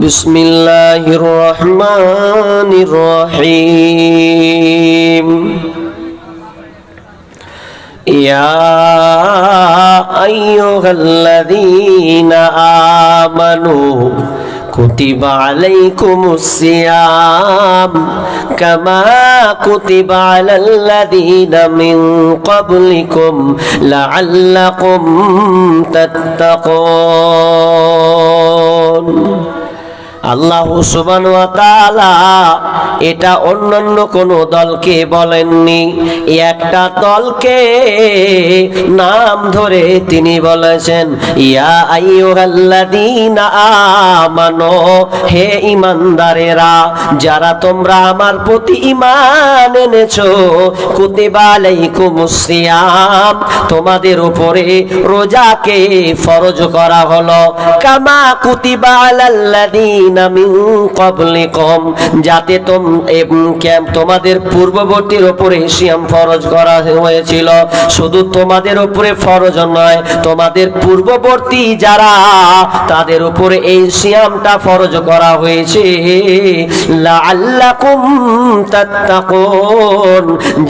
بسم الله الرحمن الرحيم. يا أيها الذين آمنوا كتب عليكم الصيام كما كتب على الذين من قبلكم لعلكم تتقون. আল্লাহ সুবান এটা অন্যান্য কোন দলকে বলেননি। একটা দলকে নাম ধরে তিনি বলেছেন, ইয়া হে ইমানদারেরা যারা তোমরা আমার প্রতি ইমান এনেছো, কুতিবা আলাইকুমুস তোমাদের উপরে রোজাকে ফরজ করা হলো। কামা কুতিবা যাতে তোমাদের পূর্ববর্তীর সিয়াম ফরজ করা হয়েছিল। শুধু তোমাদের উপরে ফরজ নয়, তোমাদের পূর্ববর্তী যারা, তাদের উপরে এই সিয়ামটা ফরজ করা হয়েছে।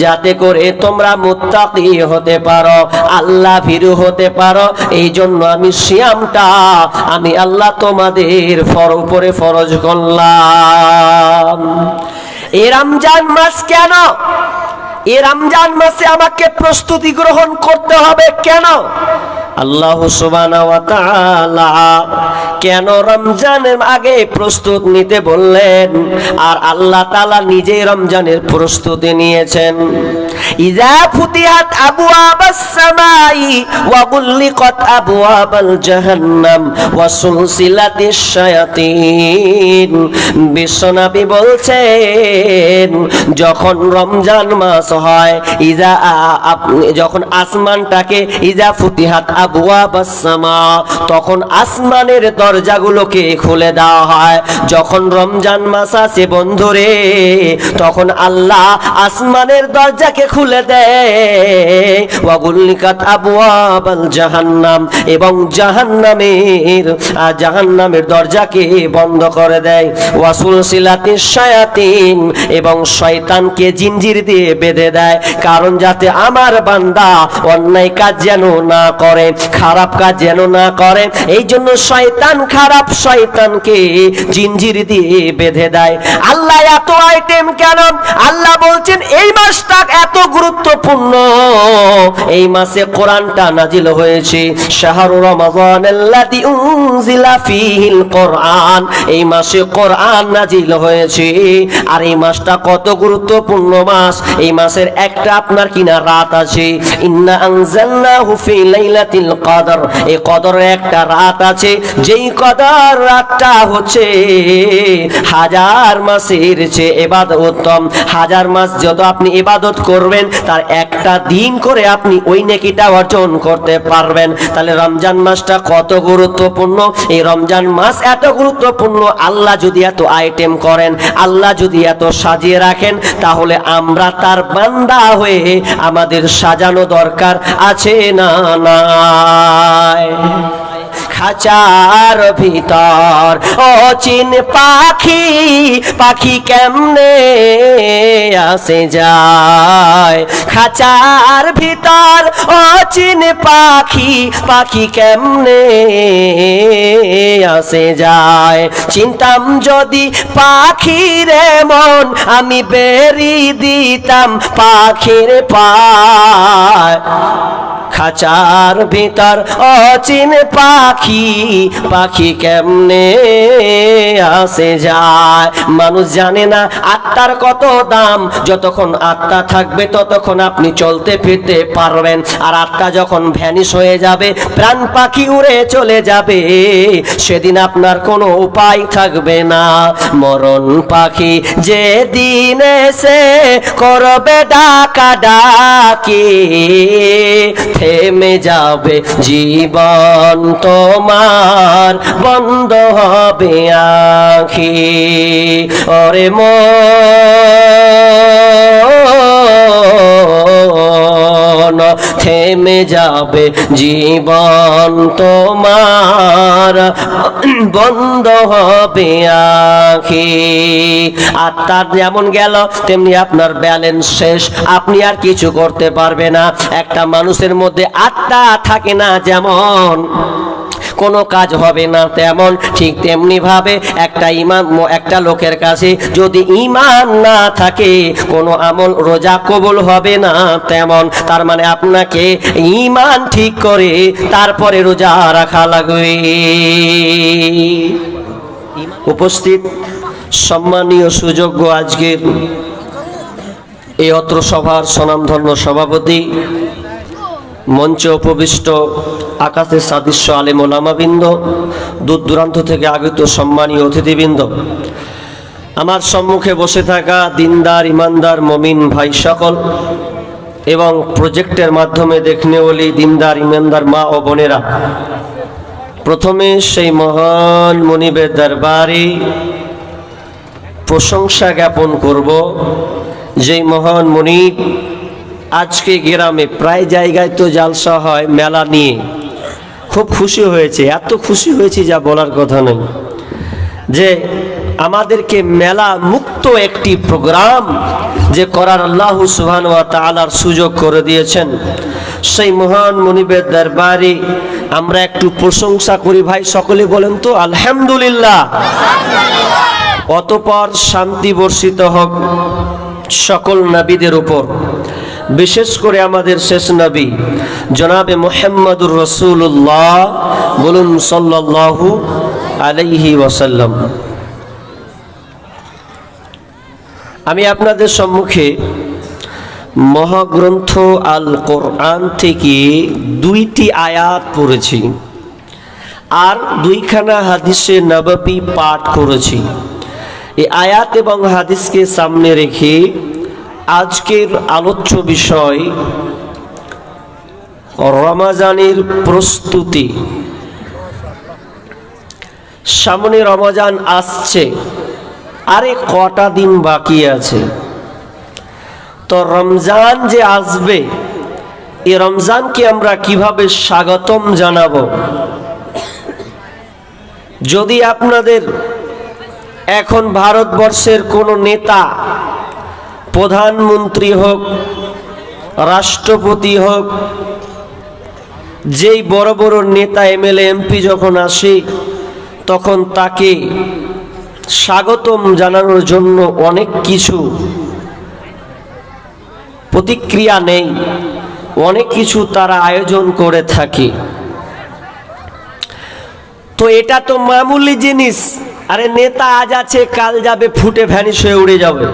যাতে করে তোমরা মুত্তাকি হতে পারো আল্লাহ হতে পারো। এই জন্য আমি সিয়ামটা, আমি আল্লাহ তোমাদের ফর উপরে ফরজ করলাম। এ রমজান মাস কেন? এ রমজান মাসে আমাকে প্রস্তুতি গ্রহণ করতে হবে কেন? আল্লাহ কেন রমজানের আগে প্রস্তুত নিতে বললেন? আর আল্লাহ তাআলা নিজে রমজানের প্রস্তুতি নিয়েছেন। ইজা ফুতিহাত ওয়া গুল্লিকাত আবওয়াবাল জাহান্নাম শায়াতিন। বলছেন, যখন রমজান মাস হয় ইজা যখন আসমানটাকে ইজা ফুতিহাত আবওয়াবাস সামা তখন আসমানের দরজাগুলোকে খুলে দেওয়া হয়। যখন রমজান মাস আসে বন্ধুরে, তখন আল্লাহ আসমানের দরজাকে খুলে দেয়। ওয়াগুল্লিকাত আবওয়াবাল জাহান্নাম, এবং জাহান্নামের জাহান্নামের দরজাকে বন্ধ করে দেয়। ওয়াসুল সিলাতি শায়াতিন, এবং শয়তানকে জিঞ্জির দিয়ে বেঁধে দেয়। কারণ যাতে আমার বান্দা অন্যায় কাজ যেন না করে। খারাপ কাজ যেন না করে, এই জন্য শয়তান খারাপ, শয়তানকে জিঞ্জির দিয়ে বেঁধে দেয়। আল্লাহ এত আইটেম কেন? আল্লাহ বলছেন, এই মাসটা এত গুরুত্বপূর্ণ। এই মাসে কোরআনটা নাজিল হয়েছে, শাহরু রমাজান আল্লাযী উনজিলা ফীহিল কোরআন। এই মাসে কোরআন নাজিল হয়েছে, আর এই মাসটা কত গুরুত্বপূর্ণ মাস। এই মাসের একটা আপনার কিনা রাত আছে, ইন্না আনজালনাহু ফি লাইলাতিল কদর এই কদরের একটা রাত আছে, যেই কদর রাতটা হচ্ছে হাজার মাসের চেয়ে এবাদত উত্তম। হাজার মাস যত আপনি ইবাদত করবেন, তার একটা দিন করে আপনি ওই নেকিটা অর্জন করতে পারবেন। তাহলে রমজান মাসটা কত গুরুত্বপূর্ণ? এই রমজান মাস এত গুরুত্বপূর্ণ, আল্লাহ যদি এত আইটেম করেন, আল্লাহ যদি এত সাজিয়ে রাখেন, তাহলে আমরা তার বান্দা হয়ে আমাদের সাজানো দরকার আছে না না? নাই খাঁচার ভিতর। ও চিন পাখি পাখি কেমনে আসে যায়? খাঁচার ভিতর, ও চিন পাখি পাখি কেমনে আসে যায়? চিন্তাম যদি পাখির মন আমি বেরি দিতাম পাখির পায়। খাঁচার ভিতর অচিন পাখি পাখি পাখি কেমনে আসে যায়? মানুষ জানে না আত্মার কত দাম। যতক্ষণ আত্মা থাকবে, ততক্ষণ আপনি চলতে ফিরতে পারবেন। আর আত্মা যখন ভ্যানিশ হয়ে যাবে, প্রাণ পাখি উড়ে চলে যাবে। সেদিন আপনার কোনো উপায় থাকবে না। মরণ পাখি যে দিন এসে করবে ডাকা ডাকি থেমে যাবে জীবন তোমার বন্ধ হবে আখি। ওরে মন থেমে যাবে জীবন তোমার। বন্ধ হবে আখি। আত্মার যেমন গেল, তেমনি আপনার ব্যালেন্স শেষ। আপনি আর কিছু করতে পারবে না। একটা মানুষের মধ্যে আত্মা থাকে না যেমন কোনো কাজ হবে না তেমন, ঠিক তেমনি ভাবে একটা ইমান একটা লোকের কাছে যদি ইমান না থাকে, কোনো আমল রোজা কবুল হবে না তেমন। তার মানে আপনাকে ইমান ঠিক করে তারপরে রোজা রাখা লাগবে। উপস্থিত সম্মানীয় সুযোগ্য আজকের এই অত্র সভার স্বনামধন্য সভাপতি মঞ্চে উপবিষ্ট আকাশের সাদৃশ্য আলেম ওলামাবৃন্দ দূর দূরান্ত থেকে আগত সম্মানীয় অতিথিবৃন্দ। আমার সম্মুখে বসে থাকা দিনদার, ইমানদার, মমিন ভাই সকল এবং প্রজেক্টের মাধ্যমে দেখনে বলি দিনদার, ইমানদার মা ও বোনেরা। প্রথমে সেই মহান মনিবের দরবারে প্রশংসা জ্ঞাপন করব, যেই মহান মনিব আজকে গ্রামে প্রায় জায়গায় তো জালসা হয়, মেলা নিয়ে। খুব খুশি হয়েছে, এত খুশি হয়েছি যা বলার কথা নেই। যে আমাদেরকে মেলা মুক্ত একটি প্রোগ্রাম যে করার আল্লাহ সুবহান ওয়া তাআলার সুযোগ করে দিয়েছেন। সেই মহান মনিবের দরবারে আমরা একটু প্রশংসা করি। ভাই, সকলে বলেন তো, আলহামদুলিল্লাহ। অতপর শান্তি বর্ষিত হোক সকল নবীদের উপর। বিশেষ করে আমাদের শেষ নবী, জনাবে মোহাম্মদুর রসুল্লাহ বলুন সাল্লাল্লাহু আলাইহি ওয়াসাল্লাম। আমি আপনাদের সম্মুখে মহাগ্রন্থ আল কোরআন থেকে দুইটি আয়াত পড়েছি আর দুইখানা হাদিসে নবাবী পাঠ করেছি। এই আয়াত এবং হাদিসকে সামনে রেখে আজকের আলোচ্য বিষয় রমাজানের প্রস্তুতি। সামনে রমাজান আসছে, আরে কটা দিন বাকি আছে? তো রমজান যে আসবে এই রমজানকে আমরা কীভাবে স্বাগতম জানাব? যদি আপনাদের এখন ভারতবর্ষের কোনো নেতা প্রধানমন্ত্রী হোক, রাষ্ট্রপতি হোক, যেই বড় বড় নেতা এমএলএ এমপি যখন আসে, তখন তাকে স্বাগতম জানানোর জন্য অনেক কিছু প্রতিক্রিয়া নেই, অনেক কিছু তারা আয়োজন করে থাকে। তো এটা তো মামুলি জিনিস। আরে নেতা আজ আছে, কাল যাবে, ফুটে ভ্যানিশ হয়ে উড়ে যাবে।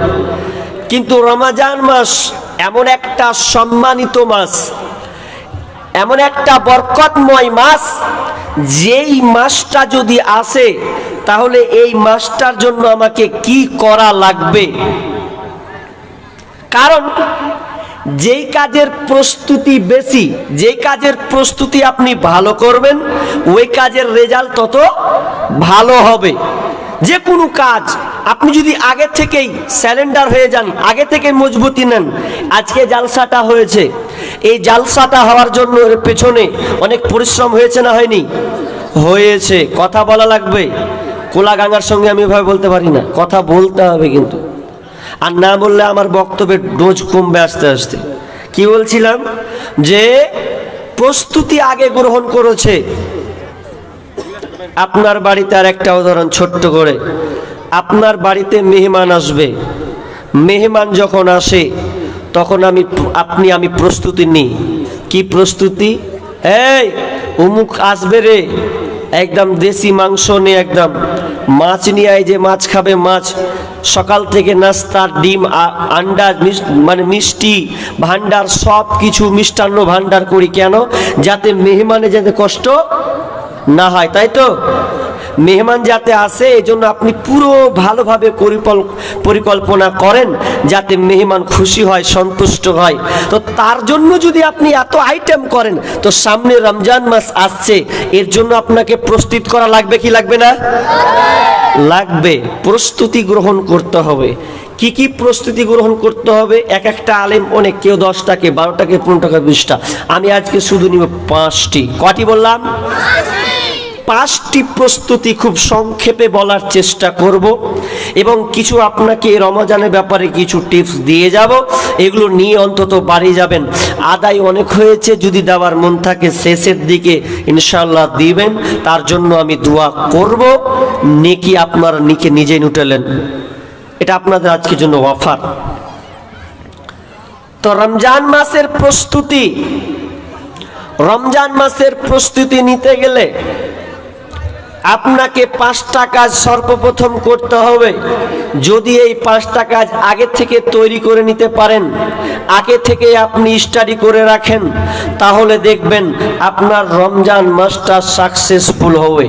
কিন্তু রমাজান মাস এমন একটা সম্মানিত মাস, এমন একটা বরকতময় মাস, যেই মাসটা যদি আসে, তাহলে এই মাসটার জন্য আমাকে কি করা লাগবে? কারণ যেই কাজের প্রস্তুতি বেশি, যেই কাজের প্রস্তুতি আপনি ভালো করবেন, ওই কাজের রেজাল্ট তত ভালো হবে। যে কোনো কাজ, আপনি যদি আগে থেকেই স্যালেন্ডার হয়ে যান, আগে থেকে মজবুতি নেন, আজকে জালসাটা হয়েছে। এই জালসাটা হওয়ার জন্য এর পেছনে অনেক পরিশ্রম হয়েছে না হয়নি? হয়েছে, কথা বলা লাগবে। কোলা গাঙ্গার সঙ্গে আমি এভাবে বলতে পারি না, কথা বলতে হবে কিন্তু। আর না বললে আমার বক্তব্যের ডোজ কমবে আস্তে আস্তে। কি বলছিলাম? যে প্রস্তুতি আগে গ্রহণ করেছে আপনার বাড়িতে আর একটা উদাহরণ ছোট্ট করে। আপনার বাড়িতে মেহমান আসবে। মেহমান যখন আসে, তখন আমি আপনি, আমি প্রস্তুতি নিই। কি প্রস্তুতি? এই, অমুক আসবে রে। একদম দেশি মাংস নিয়ে একদম। মাছ নিয়ে আয় যে মাছ খাবে মাছ। সকাল থেকে নাস্তা, ডিম আন্ডা মানে মিষ্টি, ভান্ডার সব কিছু মিষ্টান্ন ভান্ডার করি। কেন? যাতে মেহমানে যাতে কষ্ট না হয়, তাই তো? মেহমান যাতে আসে এই জন্য আপনি পুরো ভালোভাবে পরিকল্পনা করেন, যাতে মেহমান খুশি হয়, সন্তুষ্ট হয়। তো তার জন্য যদি আপনি এত আইটেম করেন, তো সামনে রমজান মাস আসছে, এর জন্য আপনাকে প্রস্তুত করা লাগবে কি লাগবে না? লাগবে। প্রস্তুতি গ্রহণ করতে হবে। কি কি প্রস্তুতি গ্রহণ করতে হবে? এক একটা আলেম অনেক, কেউ দশটাকে, বারোটাকে পনেরো টাকা বিশটা। আমি আজকে শুধু নিব পাঁচটি। কটি বললাম? পাঁচটি প্রস্তুতি খুব সংক্ষেপে বলার চেষ্টা করব এবং কিছু আপনাকে রমজানের ব্যাপারে কিছু টিপস দিয়ে যাব। এগুলো নিয়ে অন্তত বাড়ি যাবেন। আদায় অনেক হয়েছে, যদি দেওয়ার মন থাকে শেষের দিকে ইনশাল্লাহ দিবেন। তার জন্য আমি দোয়া করব। নেকি আপনারা নিকে নিজেই উঠেলেন। এটা আপনাদের আজকের জন্য অফার। তো রমজান মাসের প্রস্তুতি। রমজান মাসের প্রস্তুতি নিতে গেলে আপনাকে পাঁচটা কাজ সর্বপ্রথম করতে হবে। যদি এই পাঁচটা কাজ আগে থেকে তৈরি করে নিতে পারেন, আগে থেকে আপনি স্টাডি করে রাখেন, তাহলে দেখবেন আপনার রমজান মাসটা সাকসেসফুল হবে।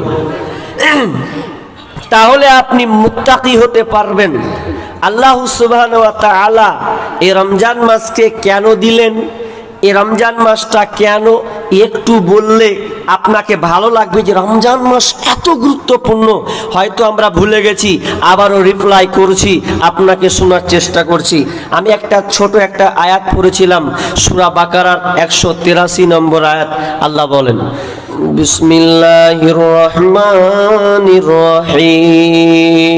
তাহলে আপনি মুত্তাকি হতে পারবেন। আল্লাহ সুবাহ এই রমজান মাসকে কেন দিলেন? এই রমজান মাসটা কেন একটু বললে আপনাকে ভালো লাগবে যে রমজান মাস এত গুরুত্বপূর্ণ? হয়তো আমরা ভুলে গেছি, আবারও রিপ্লাই করছি, আপনাকে শোনার চেষ্টা করছি। আমি একটা ছোট একটা আয়াত পড়েছিলাম, সুরা বাকারার একশো তেরাশি নম্বর আয়াত, আল্লাহ বলেন, বিসমিল্লাহির রহমানির রহিম।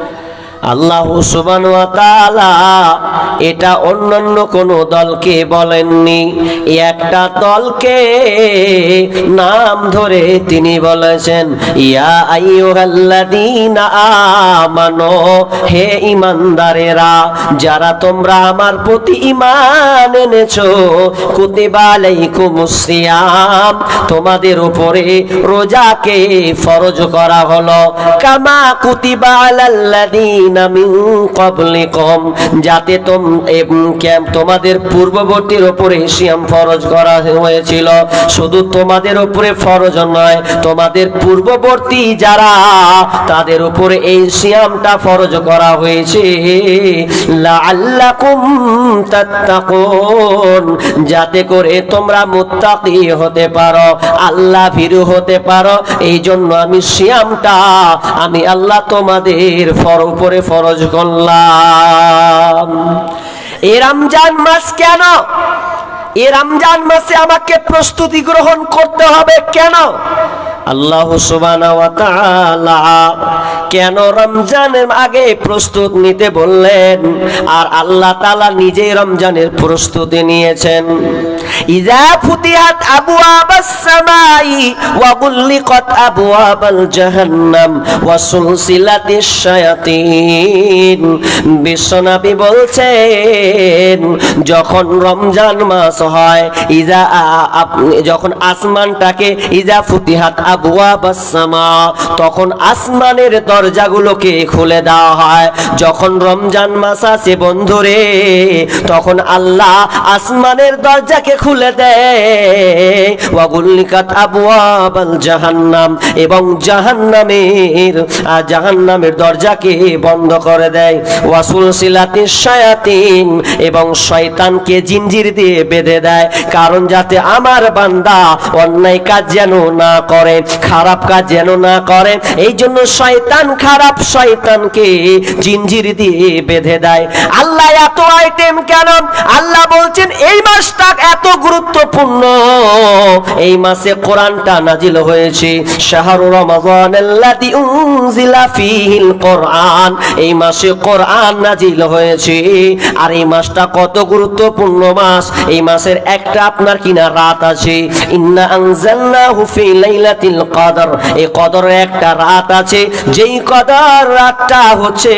আল্লাহ সুবান এটা অন্যান্য কোন দলকে বলেননি। একটা দলকে নাম ধরে তিনি বলেছেন, ইয়া হে ইমানদারেরা যারা তোমরা আমার প্রতি ইমান এনেছো, কুতিবা আলাইকুমুস তোমাদের উপরে রোজাকে ফরজ করা হলো। কামা কুতিবা আলাল্লাযীনা যাতে তোমাদের পূর্ববর্তীর উপরে সিয়াম ফরজ করা হয়েছিল। শুধু তোমাদের উপরে ফরজ নয়, তোমাদের পূর্ববর্তী যারা, তাদের উপরে এই সিয়ামটা ফরজ করা হয়েছে। যাতে করে তোমরা মুত্তাকি হতে পারো, আল্লাহ ভীরু হতে পারো। এই জন্য আমি সিয়ামটা, আমি আল্লাহ তোমাদের ফর উপরে ফরজ করলাম। এই রমজান মাস কেন এই রমজান মাসে আমাকে প্রস্তুতি গ্রহণ করতে হবে কেন? আল্লাহ কেন রমজানের আগে প্রস্তুত নিতে বললেন? আর আল্লাহ তালা নিজেই রমজানের প্রস্তুতি নিয়েছেন। ইজা ফুতিহাত আবওয়াবাস সামাই ওয়া গুল্লিকাত আবওয়াবাল জাহান্নাম ওয়া সুলসিলাতিশ শায়াতিন। বিশ্বনবী বলছেন, যখন রমজান মাস হয়। ইজা যখন আসমানটাকে ইজা ফুতিহাত সামা তখন আসমানের দরজাগুলোকে খুলে দেওয়া হয়। যখন রমজান মাস আসে বন্ধুরে, তখন আল্লাহ আসমানের দরজাকে খুলে দেয়। ওয়াগুল্লিকাত আবওয়াবাল জাহান্নাম, এবং জাহান্নামের জাহান্নামের দরজাকে বন্ধ করে দেয়। ওয়াসুল সিলাতি শায়াতিন, এবং শয়তানকে জিঞ্জির দিয়ে বেঁধে দেয়। কারণ যাতে আমার বান্দা অন্যায় কাজ যেন না করে, খারাপ কাজ যেন না করে, এই জন্য শয়তান খারাপ শয়তানকে জিঞ্জির দিয়ে বেঁধে দেয়। আল্লাহ এত আইটেম কেন? আল্লাহ বলছেন, এই মাসটা এত গুরুত্বপূর্ণ। এই মাসে কোরআনটা নাজিল হয়েছে, শাহরু রমাজান আল্লাযী উনজিলা ফীহিল কোরআন। এই মাসে কোরআন নাজিল হয়েছে। আর এই মাসটা কত গুরুত্বপূর্ণ মাস? এই মাসের একটা আপনার কিনা রাত আছে। ইন্না আনজালনাহু ফি লাইলাতিল কদর। এই কদরের একটা রাত আছে। যেই কদর রাতটা হচ্ছে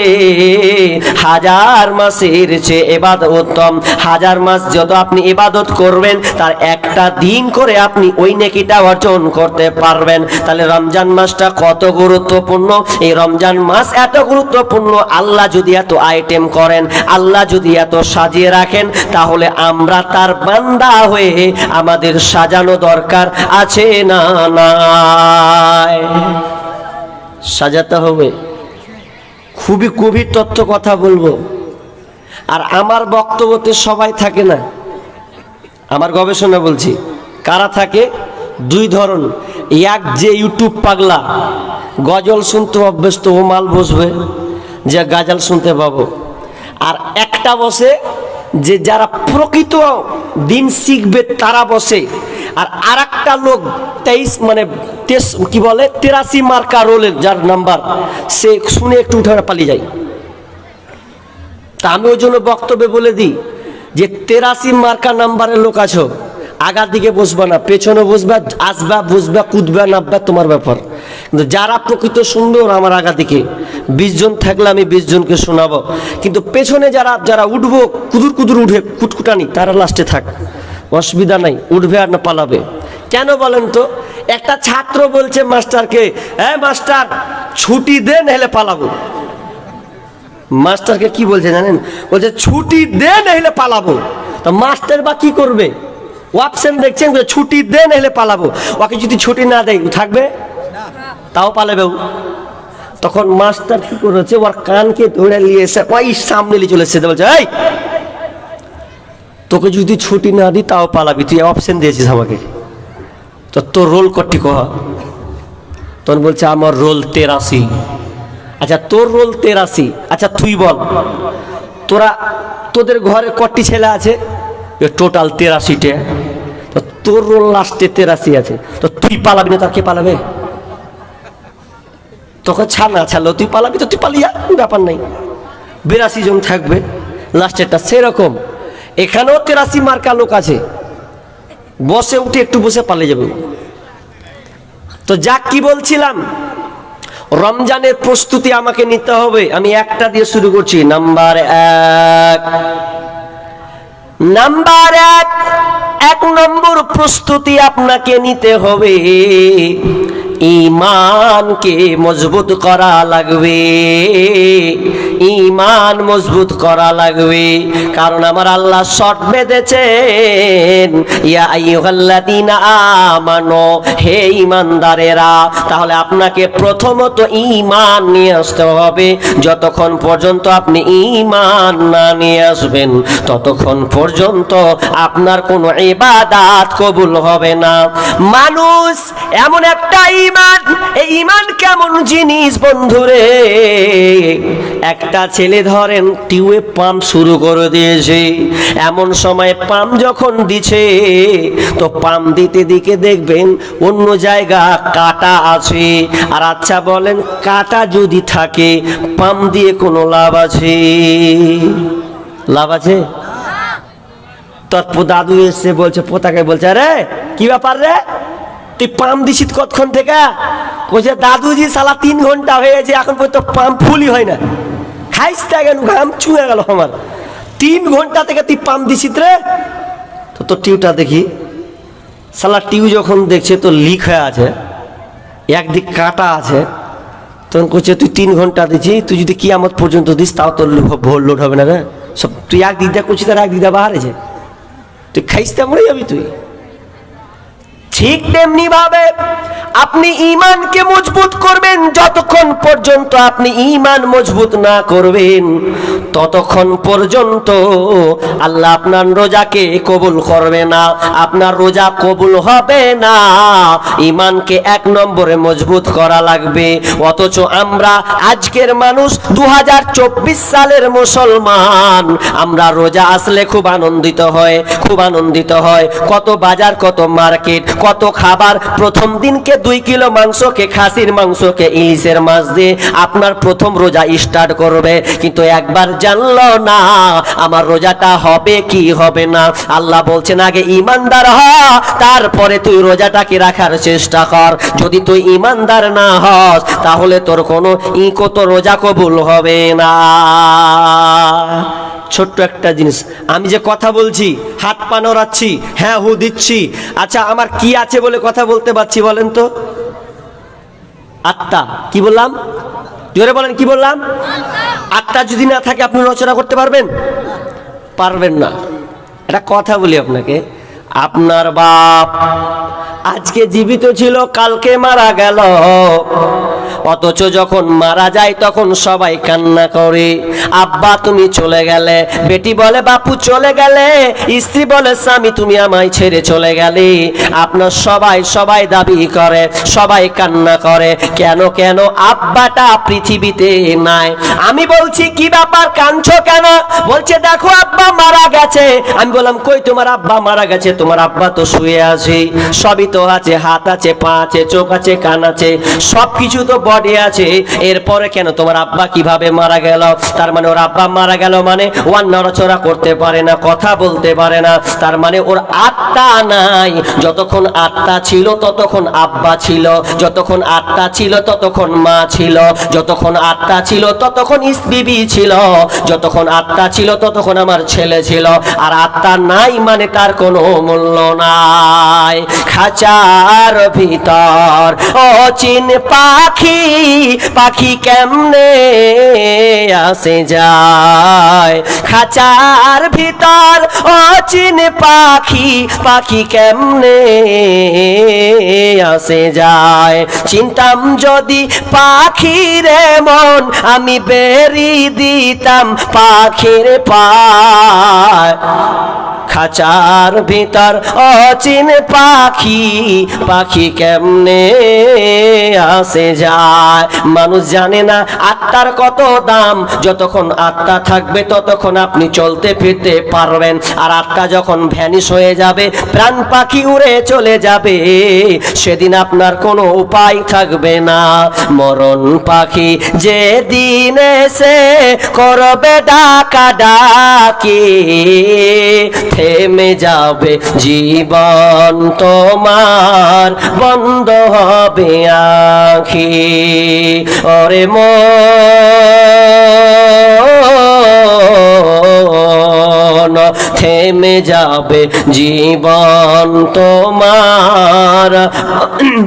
হাজার মাসের চেয়ে এবাদত উত্তম। হাজার মাস যত আপনি ইবাদত করবেন, তার একটা দিন করে আপনি ওই নেকিটা অর্জন করতে পারবেন। তাহলে রমজান মাসটা কত গুরুত্বপূর্ণ? এই রমজান মাস এত গুরুত্বপূর্ণ, আল্লাহ যদি এত আইটেম করেন, আল্লাহ যদি এত সাজিয়ে রাখেন, তাহলে আমরা তার বান্দা হয়ে আমাদের সাজানো দরকার আছে না নাই? সাজাতে হবে। খুবই গভীর তত্ত্ব কথা বলব। আর আমার বক্তব্যতে সবাই থাকে না। আমার গবেষণা বলছি, কারা থাকে? দুই ধরন। এক যে ইউটিউব পাগলা, গজল শুনতে অভ্যস্ত, ও মাল বসবে, যে গাজাল শুনতে পাবো। আর একটা বসে যে যারা প্রকৃত দিন শিখবে, তারা বসে। আর আর একটা লোক তেইশ মানে কি বলে, তেরাশি মার্কা রোলের, যার নাম্বার, সে শুনে একটু উঠে পালিয়ে যায়। তা আমি ওই জন্য বক্তব্যে বলে দিই যে, তেরাশি মার্কা নাম্বারের লোক আছো। আগার দিকে বসবা না, পেছনে বসবা আসবা, বুঝবা, কুদবা, নাববা তোমার ব্যাপার। কিন্তু যারা প্রকৃত ওরা আমার আগা দিকে। বিশ জন থাকলে আমি বিশ জনকে শোনাবো। কিন্তু পেছনে যারা যারা উঠবো, কুদুর কুদুর উঠে, কুটকুটানি, তারা লাস্টে থাক। অসুবিধা নাই, উঠবে আর না পালাবে। কেন বলেন তো? একটা ছাত্র বলছে মাস্টারকে হ্যাঁ মাস্টার, ছুটি দে হেলে পালাবো। মাস্টারকে কি বলছে জানেন? বলছে, ছুটি দে, নাহলে পালাবো। তা মাস্টার বা কি করবে? অপশন দেখছেন ছুটি দে, নাহলে পালাবো। ওকে যদি ছুটি না দেয় থাকবে? তাও পালাবে। তখন মাস্টার কি করেছে? ওর কানকে ধরে নিয়ে এসে ওই সামনে নিয়ে চলে এসেছে। বলছে, এই, তোকে যদি ছুটি না দিই, তাও পালাবি। তুই অপশন দিয়েছিস আমাকে। তো তোর রোল কটি কহ তখন বলছে, আমার রোল তেরাশি। আচ্ছা তোর রোল তেরাশি। আচ্ছা তুই বল, তোরা, তোদের ঘরে কটি ছেলে আছে? টোটাল তেরাশিটে তো। তোর লাস্টে তেরাশি আছে। তো তুই পালাবি না, তার কে পালাবে? তোকে ছাড় না ছাড়লো তুই পালাবি, তো তুই পালিয়া ব্যাপার নাই। বিরাশি জন থাকবে লাস্টেরটা সেরকম। এখানেও তেরাশি মার্কা লোক আছে। বসে উঠে একটু বসে পালিয়ে যাবে। তো যাক, কি বলছিলাম? রমজানের প্রস্তুতি আমাকে নিতে হবে। আমি একটা দিয়ে শুরু করছি। নাম্বার এক। নাম্বার এক এক নম্বর প্রস্তুতি আপনাকে নিতে হবে। ইমানকে মজবুত করা লাগবে। ইমান মজবুত করা লাগবে। কারণ আমার আল্লাহ শট বেঁধেছেন, ইয়া আইয়ুহাল্লাযীনা আমানু, হে ইমানদারেরা, তাহলে আপনাকে প্রথমত ঈমান নিয়ে আসতে হবে। যতক্ষণ পর্যন্ত আপনি ঈমান না নিয়ে আসবেন, ততক্ষণ পর্যন্ত আপনার কোনো ইবাদাত কবুল হবে না। মানুষ এমন একটা ঈমান এই ঈমান কেমন জিনিস একটা ছেলে ধরেন টিউবে পাম্প শুরু করে দিয়েছে। এমন সময় যখন দিছে, তো দিতে দিকে দেখবেন অন্য জায়গা কাটা আছে। আর আচ্ছা বলেন, কাটা যদি থাকে পাম্প দিয়ে কোনো লাভ আছে? লাভ আছে? তোর দাদু এসে বলছে, পোতাকে বলছে রে কি ব্যাপার রে? তুই পাম্প দিছিস কতক্ষণ থেকে? বলছে দাদুজি সালা তিন ঘণ্টা হয়ে গেছে, এখন পর্যন্ত পাম্প ফুলই হয় না। খাইস গেল ঘাম চুয়ে গেল আমার। তিন ঘণ্টা থেকে তুই পাম্প দিছিস রে? তো তোর টিউটা দেখি। সালা টিউ যখন দেখছে তো লিক হয়ে আছে, একদিক কাটা আছে, তখন করছে তুই তিন ঘণ্টা দিচ্ছি তুই যদি কি আমার পর্যন্ত দিস, তাও তোর ভোর লোড হবে না রে। সব, তুই এক দিক দিয়ে করছিস তার এক দিক দিয়ে বাহারেছে। তুই খাইতে মরে যাবি তুই। ঠিক তেমনি ভাবে আপনি ইমানকে মজবুত করবেন যতক্ষণ পর্যন্ত আপনি ইমান মজবুত না করবেন। ততক্ষণ পর্যন্ত আল্লাহ আপনার রোজাকে কবুল করবে না, আপনার রোজা কবুল হবে না। ইমানকে এক নম্বরে মজবুত করা লাগবে। অথচ আমরা আজকের মানুষ দু হাজার চব্বিশ সালের মুসলমান। আমরা রোজা আসলে খুব আনন্দিত হয়, খুব আনন্দিত হয়। কত বাজার, কত মার্কেট, কত খাবার। প্রথম দিনকে দুই কিলো মাংসকে, খাসির মাংসকে, ইলিশের মাছ দিয়ে আপনার প্রথম রোজা স্টার্ট করবে। কিন্তু একবার জানলো না, আমার রোজাটা হবে কি হবে না। আল্লাহ বলছেন, আগে ইমানদার হ, তারপরে তুই রোজাটাকে রাখার চেষ্টা কর। যদি তুই ইমানদার না হস, তাহলে তোর কোনো ই কত রোজা কবুল হবে না। ছোট্ট একটা জিনিস, আমি যে কথা বলছি, হাত পা নড়াচ্ছি হ্যাঁ হু দিচ্ছি আচ্ছা আমার কি আছে বলে কথা বলতে পারছি বলেন তো? আত্মা, কি বললাম? জোরে বলেন, কি বললাম? আত্মা যদি না থাকে, আপনি রচনা করতে পারবেন? পারবেন না। এটা কথা বলি আপনাকে। আপনার বাপ। আজকে জীবিত ছিল, কালকে মারা গেল। অথচ যখন মারা যায়, তখন সবাই কান্না করে। আব্বা, তুমি চলে গেলে। বেটি বলে, বাপু, চলে গেলে। স্ত্রী বলে, স্বামী, তুমি আমায় ছেড়ে চলে গেলে। আপনার সবাই সবাই দাবি করে, সবাই কান্না করে। কেন কেন? আব্বাটা পৃথিবীতে নাই। আমি বলছি, কি ব্যাপার? কাঁদছো কেন? বলছে, দেখো, আব্বা মারা গেছে। আমি বললাম, কই তোমার আব্বা মারা গেছে? তোমার আব্বা তো শুয়ে আছে, সবই তো আছে, হাত আছে, পা আছে, চোখ আছে, কান আছে সব কিছু তো বডি আছে। এরপরে কেন তোমার আব্বা কীভাবে মারা গেল? তার মানে ওর আব্বা মারা গেল মানে ওয়ান নড়াচড়া করতে পারে না, কথা বলতে পারে না। তার মানে ওর আত্মা নাই। যতক্ষণ আত্মা ছিল, ততক্ষণ আব্বা ছিল। যতক্ষণ আত্মা ছিল, ততক্ষণ মা ছিল। যতক্ষণ আত্মা ছিল, ততক্ষণ বিবি ছিল। যতক্ষণ আত্মা ছিল, ততক্ষণ আমার ছেলে ছিল। আর আত্মা নাই মানে তার কোনো মূল্য নাই। খাঁচার ভিতর অচিন পাখি পাখি কেমনে আসে যায়? খাঁচার ভিতর অচিন পাখি পাখি কেমনে আসে যায়? চিন্তাম যদি পাখির মন আমি বেরি দিতাম পাখির পায়। খাঁচার ভিতর অচিন পাখি পাখি কেমনে আসে যায়? মানুষ জানে না আত্মার কত দাম, যতক্ষণ আত্মা থাকবে ততক্ষণ আপনি চলতে ফিরতে পারবেন। আর আত্মা যখন ভ্যানিশ হয়ে যাবে, প্রাণ পাখি উড়ে চলে যাবে। সেদিন আপনার কোনো উপায় থাকবে না। মরণ পাখি যে দিন এসে করবে ডাকা ডাকি থেমে যাবে জীবন তোমার বন্ধ হবে আখি। ওরে মন থেমে যাবে, জীবন তোমার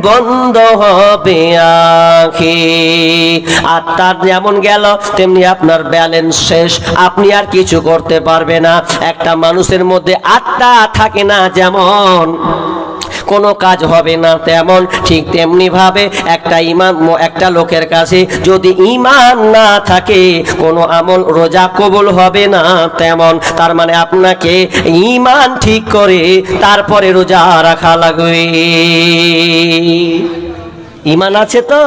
বন্ধ হবে আখি। আত্মার যেমন গেল, তেমনি আপনার ব্যালেন্স শেষ। আপনি আর কিছু করতে পারবে না। একটা মানুষের মধ্যে আত্মা থাকে না যেমন কোনো কাজ হবে না তেমন, ঠিক তেমনি ভাবে একটা ইমান একটা লোকের কাছে যদি ইমান না থাকে, কোনো আমল রোজা কবুল হবে না তেমন। তার মানে আপনাকে ইমান ঠিক করে তারপরে রোজা রাখা লাগবে। ইমান আছে তো?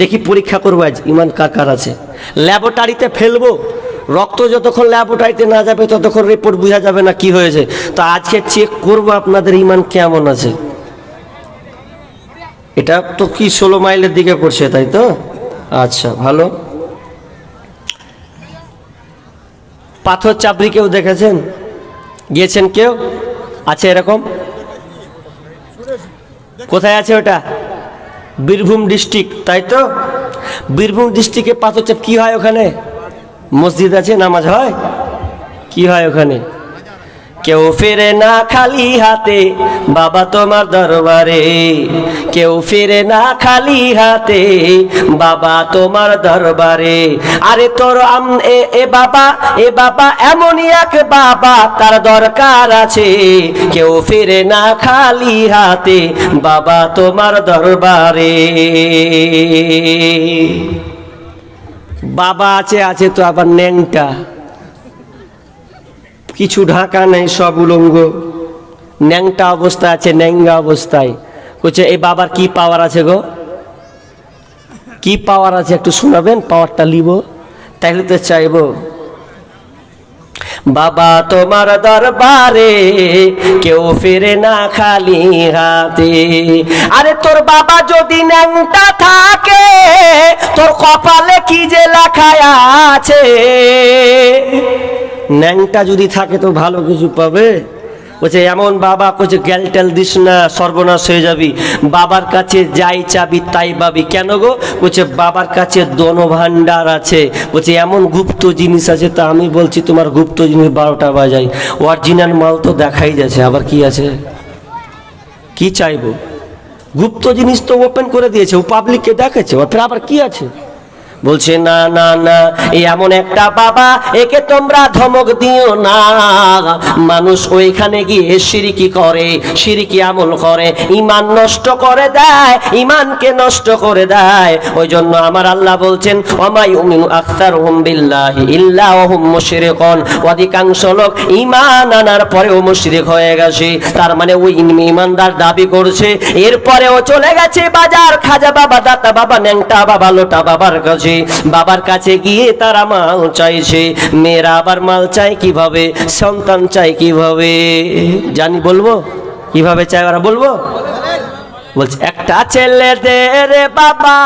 দেখি পরীক্ষা করব আজ, ইমান কার কার আছে? ল্যাবরেটরিতে ফেলব। রক্ত যতক্ষণ ল্যাবরেটরিতে না যাবে, ততক্ষণ রিপোর্ট বোঝা যাবে না কি হয়েছে। তো আজকে চেক করব আপনাদের ইমান কেমন আছে। এটা তো কি ষোলো মাইলের দিকে পড়ছে, তাই তো? আচ্ছা ভালো। পাথর চাপড়ি কেউ দেখেছেন? গিয়েছেন কেউ? আছে এরকম? কোথায় আছে ওটা? বীরভূম ডিস্ট্রিক্ট তাই তো? বীরভূম ডিস্ট্রিক্টে পাথর চাপ কি হয় ওখানে? মসজিদ আছে, নামাজ হয়? কি হয় ওখানে? কেউ ফেরে না খালি হাতে, বাবা তোমার দরবারে। কেউ ফেরে না খালি হাতে, বাবা তোমার দরবারে। আরে তোর আম, এ বাবা এ বাবা, এমনই এক বাবা তার দরকার আছে। কেউ ফেরে না খালি হাতে, বাবা তোমার দরবারে। বাবা আছে আছে তো আবার ন্যাংটা। কিছু ঢাকা নেই, সব উলঙ্গ। ন্যাংটা অবস্থা আছে, ন্যাংগা অবস্থায়। বলছে এই বাবার কি পাওয়ার আছে গো? কি পাওয়ার আছে একটু শোনাবেন? পাওয়ারটা লিব তাইলে তো চাইব। বাবা তোমার দরবারে কেউ ফিরে না খালি হাতে। আরে তোর বাবা যদি ন্যাংটা থাকে, তোর কপালে কি যে লেখা আছে? ন্যাংটা যদি থাকে তো ভালো কিছু পাবে? বলছে, এমন বাবা কইছে গ্যাল টেল দিস না, সর্বনাশ হয়ে যাবি। বাবার কাছে যাই চাবি, তাই পাবি। কেন গো? বলছে, বাবার কাছে দন ভান্ডার আছে। বলছে, এমন গুপ্ত জিনিস আছে তা আমি বলছি, তোমার গুপ্ত জিনিস বারোটা বাজাই অরিজিনাল মাল তো দেখাই যাচ্ছে, আবার কি আছে? কি চাইব? গুপ্ত জিনিস তো ওপেন করে দিয়েছে, ও পাবলিককে দেখেছে ওর আবার কি আছে? বলছে, না না না, এমন একটা বাবা, একে তোমরা ধমক দিও না। মানুষ ওইখানে গিয়ে সিরিকি করে, সিরিকি আমল করে ইমান নষ্ট করে দেয় ইমানকে নষ্ট করে দেয়। ওই জন্য আমার আল্লাহ বলছেন ওমাই উমিনু আখতার হুম বিল্লাহি ইল্লা হুম মুশরিকুন। অধিকাংশ লোক ইমান আনার পরেও মুশরিক হয়ে গেছে। তার মানে ওই ইমানদার দাবি করছে, এরপরেও চলে গেছে বাজার, খাজা বাবা, দাতা বাবা, ন্যাংটা বাবা, লোটা বাবার কাছে। বাবার কাছে গিয়ে তারা মাল চাইছে। মেয়েরা আবার মাল চায় কীভাবে? সন্তান চায় কীভাবে? জানি বলব? কীভাবে চায় ওরা বলব? বলছে, একটা ছেলে দে রে বাবা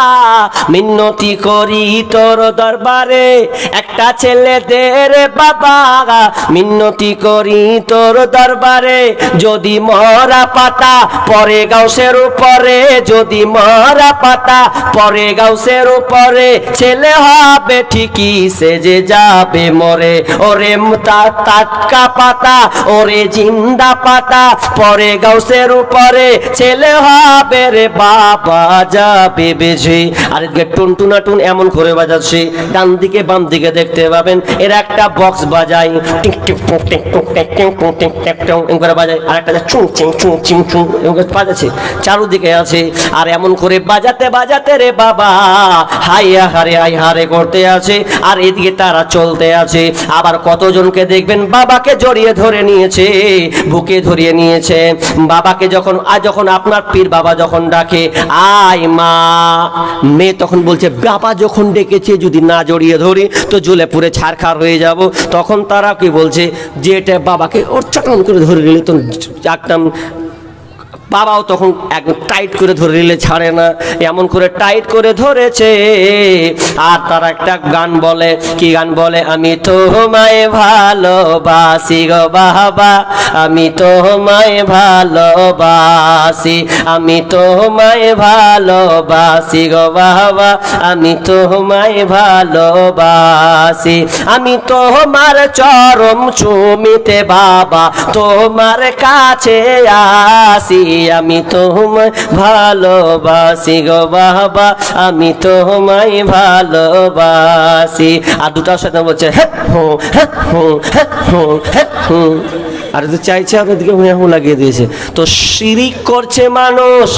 মিন্নতি করি তোর দরবারে। একটা ছেলে দে রে বাবা মিন্নতি করি তোর দরবারে। যদি মরা পাতা পরে গাউসের উপরে, যদি মরা পাতা পরে গাউসের উপরে, ছেলে হবে ঠিকই সেজে যাবে মরে। ওরে তা- টাটকা পাতা, ওরে জিন্দা পাতা, পরে গাউসের উপরে, ছেলে হবে বাবা যাবে টুনটুনা টুন এমন করে বাজাচ্ছে ডান দিকে বাম দিকে দেখতে পাবেন এর একটা বক্স টিক টিক টুক টিক টুক টিক টিক টুক এরকম করে আর একটা চুং চিং চুং চিং চুং করে বাজাচ্ছে চারুদিকে আছে আর এমন করে বাজাতে বাজাতে রে বাবা হাইয়া হারে হাই হারে করতে আছে আর এদিকে তারা চলতে আছে আবার কতজনকে দেখবেন বাবাকে জড়িয়ে ধরে নিয়েছে বুকে ধরিয়ে নিয়েছে বাবাকে যখন আর যখন আপনার পীর বাবা যখন ডাকে, আয় মা। মেয়ে তখন বলছে, বাবা যখন ডেকেছে, যদি না জড়িয়ে ধরি, তো জুলে পুরে ছাড়খার হয়ে যাব। তখন তারা কি বলছে যে এটা বাবাকে ওর চটন করে ধরে নিলে তো একদম বাবাও তখন এক টাইট করে ধরে নিলে ছাড়ে না, এমন করে টাইট করে ধরেছে। আর তারা একটা গান বলে, কি গান বলে? আমি তোমায় ভালোবাসি গো বাবা, আমি তো তোমায় ভালোবাসি, আমি তো তোমায় ভালোবাসি গো বাবা, আমি তোমায় ভালোবাসি। আমি তো তোমার চরম চুমিতে বাবা, তোমার কাছে আসি। আমি তোমায় ভালোবাসি গো বাবা আমি তোমায় ভালোবাসি আর দুটার সাথে বলছে হ্যাঁ হ্যাঁ হ্যাঁ হ্যাঁ হ্যাঁ আর তো চাইছে আপনাদেরকে হুঁ লাগিয়ে দিয়েছে। তো শিরিক করছে মানুষ।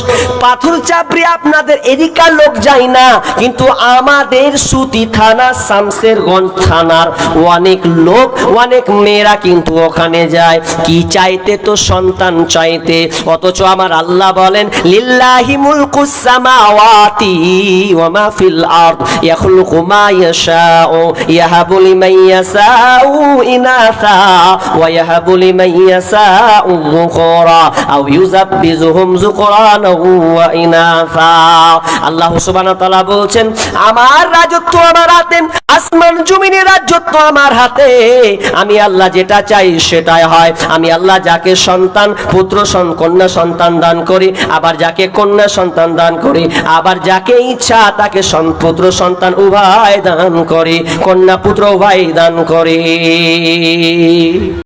পাথর চাপড়ি আপনাদের এদিকার লোক যায় না। কিন্তু আমাদের সুতি থানা, শামসেরগঞ্জ থানার অনেক লোক, অনেক মেয়েরা কিন্তু ওখানে যায়। কি চাইতে তো সন্তান চাইতে? অথচ আমার আল্লাহ বলেন, লিল্লাহি মুলকুস সামাওয়াতি ওয়া মা ফিল আরদ ইয়াখলুকু মা ইয়াশাউ, ইয়াহাবু লিমান ইয়াশাউ ইনাসা, ওয়া ইয়াহাবু লিমান যুকুরা আও ইউযাব্বিজুহুম যুকরানা ওয়া ইনাসা আল্লাহ সুবহানাহু ওয়া তাআলা বলছেন, আমার রাজত্ব আমার হাতে, আসমান জমিনের রাজত্ব আমার হাতে। আমি আল্লাহ যেটা চাই সেটাই হয়। আমি আল্লাহ যাকে সন্তান, পুত্র কন্যা সন্তান দান করি, আবার যাকে কন্যা সন্তান দান করি, আবার যাকে ইচ্ছা তাকে পুত্র, সন্তান উভয় দান করি, কন্যা, পুত্র উভয় দান করি।